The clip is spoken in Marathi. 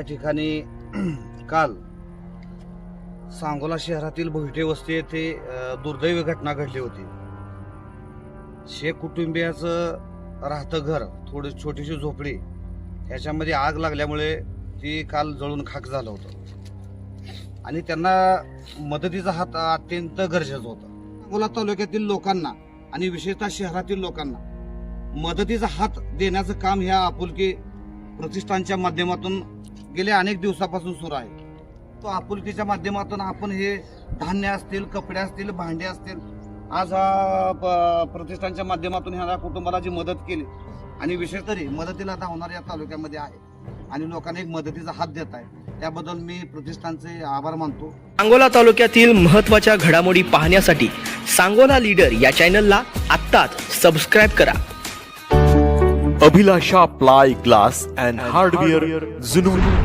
या ठिकाणी काल सांगोला शहरातील भोईटे वस्ती येथे दुर्दैवी घटना घडली होती. शेख कुटुंबियाचं राहतं घर थोडी छोटीशी झोपडी ह्याच्यामध्ये आग लागल्यामुळे ती काल जळून खाक झालं होतं. आणि त्यांना मदतीचा हात अत्यंत गरजेचं होतं. सांगोला तालुक्यातील लोकांना आणि विशेषतः शहरातील लोकांना मदतीचा हात देण्याचं काम ह्या आपुलकी प्रतिष्ठानच्या माध्यमातून गेल्या अनेक दिवसापासून सुरू आहे. तो आपुलकीच्या माध्यमातून आपण हे धान्य असतील कपडे असतील भांडे असतील आज हा प्रतिष्ठानच्या माध्यमातून ह्या कुटुंबाला जी मदत केली आणि विशेष तरी मदतीला धावणार या तालुक्यामध्ये आहे आणि लोकांना एक मदतीचा हात देत आहे. त्याबद्दल मी प्रतिष्ठानचे आभार मानतो. सांगोला तालुक्यातील महत्त्वाच्या घडामोडी पाहण्यासाठी सांगोला लीडर या चॅनलला आत्ताच सबस्क्राईब करा. Abhilasha ply glass and hardware जुनून